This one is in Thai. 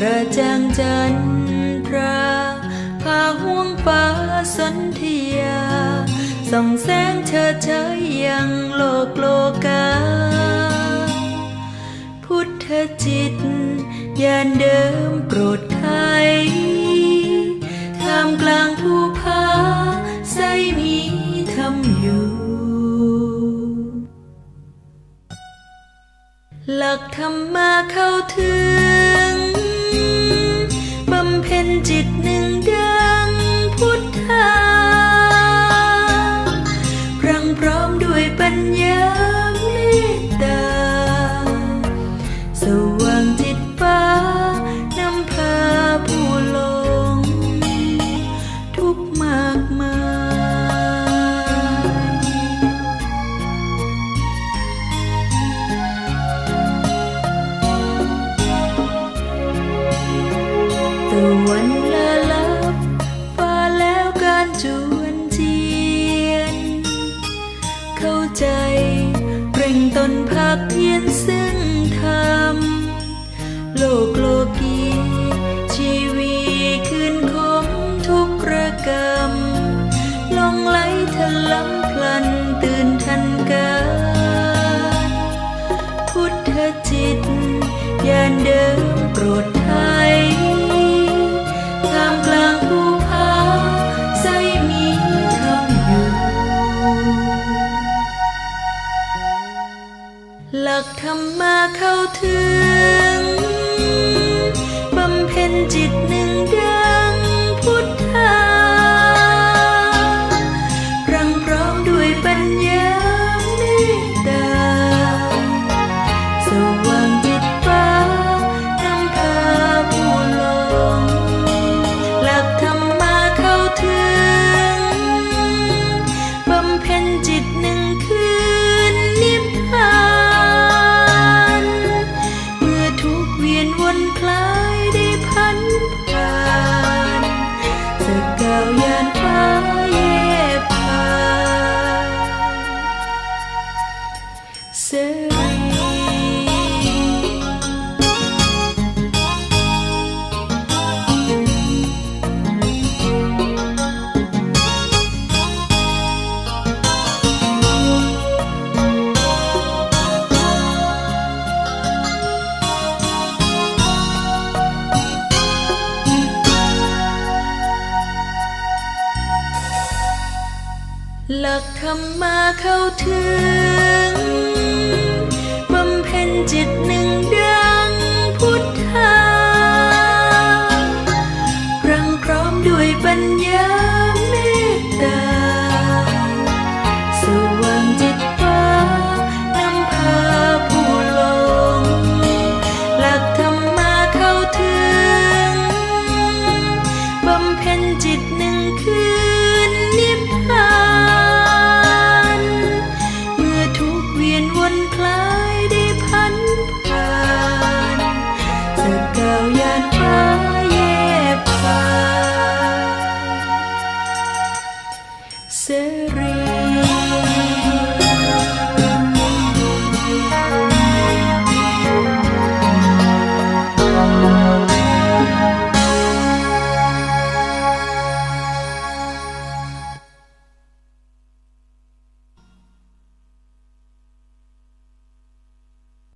พระจ่างจันทราพาห่วงฟ้าสันเทียส่องแสงเธอเฉยยังโลกโลกา พุทธจิตยานเดิมโปรดไทยท่ามกลางผู้พาใสมีทำอยู่ หลักธรรมมาเข้าถึง วันละลับฟ้าแล้วการจวนเจียน เข้าใจเร่งตนภาคเพียน มาเข้าถึงบำเพ็ญจิตหนึ่งดังพุทธารังพร้อมด้วยปัญญาเมตตาสว่างจิตฟ้านำพาผู้หลงหลักธรรมาเข้าถึงบำเพ็ญจิตหนึ่งคืน เสรีหลัก จิตหนึ่ง